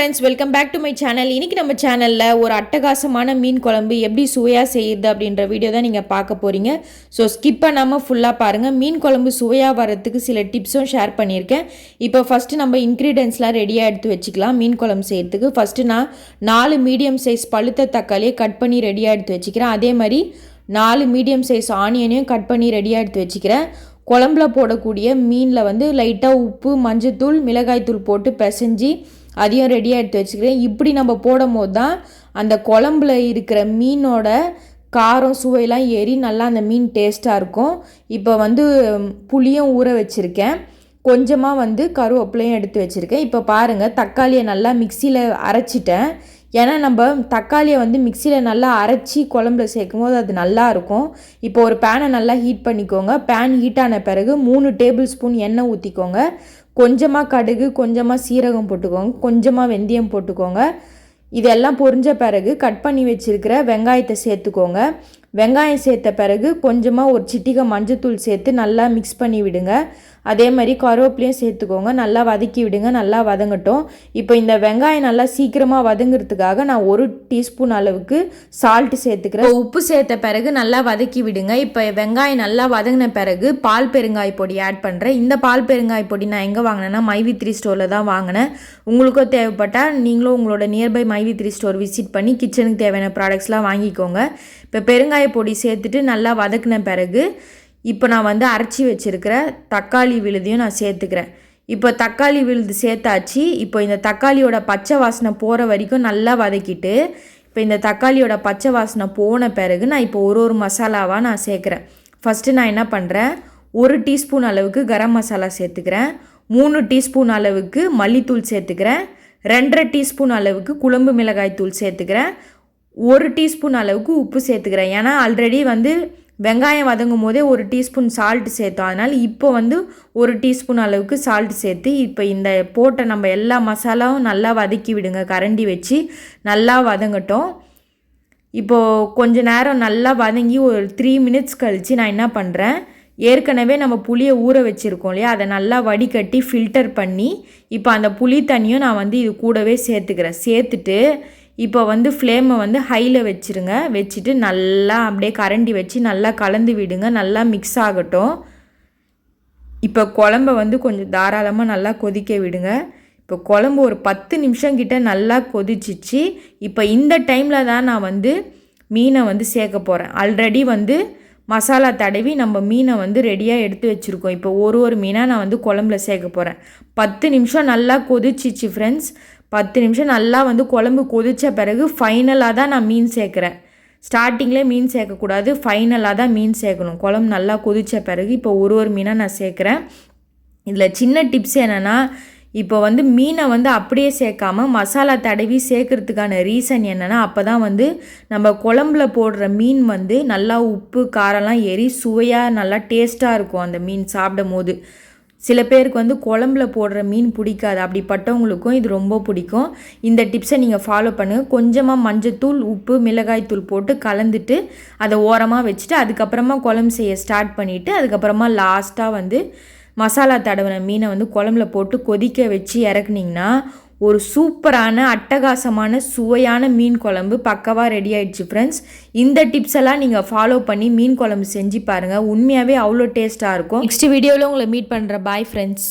Friends welcome back to my channel இன்றைக்கி நம்ம சேனலில் ஒரு அட்டகாசமான மீன் குழம்பு எப்படி சுவையாக செய்யுது அப்படின்ற வீடியோ தான் நீங்கள் பார்க்க போகிறீங்க ஸோ ஸ்கிப் பண்ணாமல் ஃபுல்லாக பாருங்கள் மீன் குழம்பு சுவையாக வரத்துக்கு சில டிப்ஸும் ஷேர் பண்ணியிருக்கேன். இப்போ ஃபஸ்ட்டு நம்ம இன்க்ரீடியன்ஸ்லாம் ரெடியாக எடுத்து வச்சுக்கலாம். மீன் குழம்பு செய்கிறதுக்கு ஃபஸ்ட்டு நான் நாலு மீடியம் சைஸ் பழுத்த தக்காளியை கட் பண்ணி ரெடியாக எடுத்து வச்சுக்கிறேன். அதே மாதிரி நாலு மீடியம் சைஸ் ஆனியனையும் கட் பண்ணி ரெடியாக எடுத்து வச்சுக்கிறேன். குழம்புல போடக்கூடிய மீனில் வந்து லைட்டாக உப்பு மஞ்சத்தூள் மிளகாய்த்தூள் போட்டு பிசைஞ்சி அதையும் ரெடியாக எடுத்து வச்சுக்கிறேன். இப்படி நம்ம போடும் போது தான் அந்த குழம்புல இருக்கிற மீனோட காரம் சுவையெல்லாம் ஏறி நல்லா அந்த மீன் டேஸ்ட்டாக இருக்கும். இப்போ வந்து புளியும் ஊற வச்சுருக்கேன். கொஞ்சமாக வந்து கருவேப்பிலையும் எடுத்து வச்சுருக்கேன். இப்போ பாருங்கள் தக்காளியை நல்லா மிக்சியில் அரைச்சிட்டேன். ஏன்னா நம்ம தக்காளியை வந்து மிக்சியில் நல்லா அரைச்சி குழம்புல சேர்க்கும் போது அது நல்லாயிருக்கும் இப்போ ஒரு பேனை நல்லா ஹீட் பண்ணிக்கோங்க. பேன் ஹீட் ஆன பிறகு மூணு டேபிள் ஸ்பூன் எண்ணெய் ஊற்றிக்கோங்க கொஞ்சமாக கடுகு கொஞ்சமாக சீரகம் போட்டுக்கோங்க. கொஞ்சமாக வெந்தயம் போட்டுக்கோங்க. இதெல்லாம் பொரிஞ்ச பிறகு கட் பண்ணி வச்சுருக்கிற வெங்காயத்தை சேர்த்துக்கோங்க. வெங்காயம் சேர்த்த பிறகு கொஞ்சமாக ஒரு சிட்டிகை மஞ்சத்தூள் சேர்த்து நல்லா மிக்ஸ் பண்ணி விடுங்க. அதே மாதிரி கருவேப்பிலையும் சேர்த்துக்கோங்க. நல்லா வதக்கி விடுங்க. நல்லா வதங்கட்டும். இப்போ இந்த வெங்காயம் நல்லா சீக்கிரமாக வதங்குறதுக்காக நான் ஒரு டீஸ்பூன் அளவுக்கு சால்ட்டு சேர்த்துக்கிறேன். உப்பு சேர்த்த பிறகு நல்லா வதக்கி விடுங்க. இப்போ வெங்காயம் நல்லா வதங்கின பிறகு பால் பெருங்காய் பொடி ஆட் பண்ணுறேன் இந்த பால் பெருங்காய் பொடி நான் எங்கே வாங்கினேன்னா மைவி த்ரீ ஸ்டோரில் தான் வாங்கினேன். உங்களுக்கும் தேவைப்பட்டால் நீங்களும் உங்களோட நியர்பை மைவி த்ரீ ஸ்டோர் விசிட் பண்ணி கிச்சனுக்கு தேவையான ப்ராடக்ட்ஸ்லாம் வாங்கிக்கோங்க. இப்போ பெருங்காய பொடி சேர்த்துட்டு நல்லா வதக்கின பிறகு இப்போ நான் வந்து அரைச்சி வச்சுருக்கிற தக்காளி விழுதையும் நான் சேர்த்துக்கிறேன். இப்போ தக்காளி விழுது சேர்த்தாச்சு. இப்போ இந்த தக்காளியோட பச்சை வாசனை போகிற வரைக்கும் நல்லா வதக்கிட்டு இப்போ இந்த தக்காளியோட பச்சை வாசனை போன பிறகு நான் இப்போ ஒரு ஒரு மசாலாவாக நான் சேர்க்குறேன். ஃபஸ்ட்டு நான் என்ன பண்ணுறேன் ஒரு டீஸ்பூன் அளவுக்கு கரம் மசாலா சேர்த்துக்கிறேன். மூணு டீஸ்பூன் அளவுக்கு மல்லித்தூள் சேர்த்துக்கிறேன். ரெண்டரை டீஸ்பூன் அளவுக்கு குழம்பு மிளகாய் தூள் சேர்த்துக்கிறேன். ஒரு டீஸ்பூன் அளவுக்கு உப்பு சேர்த்துக்கிறேன். ஏன்னா ஆல்ரெடி வந்து வெங்காயம் வதங்கும் போதே ஒரு டீஸ்பூன் சால்ட் சேர்த்தோம். அதனால் இப்போ வந்து ஒரு டீஸ்பூன் அளவுக்கு சால்ட் சேர்த்து இப்போ இந்த போட்ட நம்ம எல்லா மசாலாவும் நல்லா வதக்கி விடுங்க. கரண்டி வச்சு நல்லா வதங்கட்டும். இப்போது கொஞ்ச நேரம் நல்லா வதங்கி ஒரு த்ரீ மினிட்ஸ் கழித்து நான் என்ன பண்ணுறேன் ஏற்கனவே நம்ம புளியை ஊற வச்சுருக்கோம் இல்லையா? அதை நல்லா வடிகட்டி ஃபில்டர் பண்ணி இப்போ அந்த புளி தண்ணியும் நான் வந்து இது கூடவே சேர்த்துக்கிறேன். சேர்த்துட்டு இப்போ வந்து ஃப்ளேமை வந்து ஹையில் வச்சுருங்க. வச்சுட்டு நல்லா அப்படியே கரண்டி வச்சு நல்லா கலந்து விடுங்க. நல்லா மிக்ஸ் ஆகட்டும். இப்போ குழம்ப வந்து கொஞ்சம் தாராளமாக நல்லா கொதிக்க விடுங்க. இப்போ குழம்பு ஒரு பத்து நிமிஷம் கிட்ட நல்லா கொதிச்சிச்சு. இப்போ இந்த டைமில் தான் நான் வந்து மீனை வந்து சேர்க்க போகிறேன் ஆல்ரெடி வந்து மசாலா தடவி நம்ம மீனை வந்து ரெடியாக எடுத்து வச்சுருக்கோம். இப்போ ஒரு ஒரு மீனாக நான் வந்து குழம்புல சேர்க்க போகிறேன் பத்து நிமிஷம் நல்லா கொதிச்சிச்சு ஃப்ரெண்ட்ஸ் பத்து நிமிஷம் நல்லா வந்து குழம்பு கொதித்த பிறகு ஃபைனலாக தான் நான் மீன் சேர்க்குறேன். ஸ்டார்டிங்கில் மீன் சேர்க்கக்கூடாது ஃபைனலாக தான் மீன் சேர்க்கணும். குழம்பு நல்லா கொதித்த பிறகு இப்போ ஒரு ஒரு மீனாக நான் சேர்க்குறேன். இதில் சின்ன டிப்ஸ் என்னென்னா இப்போ வந்து மீனை வந்து அப்படியே சேர்க்காம மசாலா தடவி சேர்க்கறதுக்கான ரீசன் என்னென்னா அப்போ தான் வந்து நம்ம குழம்புல போடுற மீன் வந்து நல்லா உப்பு காரம்லாம் ஏறி சுவையாக நல்லா டேஸ்ட்டாக இருக்கும் அந்த மீன் சாப்பிடும் போது சில பேருக்கு வந்து குழம்புல போடுற மீன் பிடிக்காது. அப்படிப்பட்டவங்களுக்கும் இது ரொம்ப பிடிக்கும். இந்த டிப்ஸை நீங்கள் ஃபாலோ பண்ணுங்கள் கொஞ்சமாக மஞ்சத்தூள் உப்பு மிளகாய் தூள் போட்டு கலந்துட்டு அதை ஓரமாக வச்சுட்டு அதுக்கப்புறமா குழம்பு செய்ய ஸ்டார்ட் பண்ணிவிட்டு அதுக்கப்புறமா லாஸ்ட்டாக வந்து மசாலா தடவின மீனை வந்து குழம்புல போட்டு கொதிக்க வச்சு இறக்குனிங்கன்னா ஒரு சூப்பரான அட்டகாசமான சுவையான மீன் குழம்பு பக்கவாக ரெடி ஆயிடுச்சு ஃப்ரெண்ட்ஸ் இந்த டிப்ஸ் எல்லாம் நீங்கள் ஃபாலோ பண்ணி மீன் குழம்பு செஞ்சு பாருங்கள் உண்மையாகவே அவ்வளோ டேஸ்ட்டாக இருக்கும். நெக்ஸ்ட் வீடியோவில் உங்களை மீட் பண்ணுற பாய் ஃப்ரெண்ட்ஸ்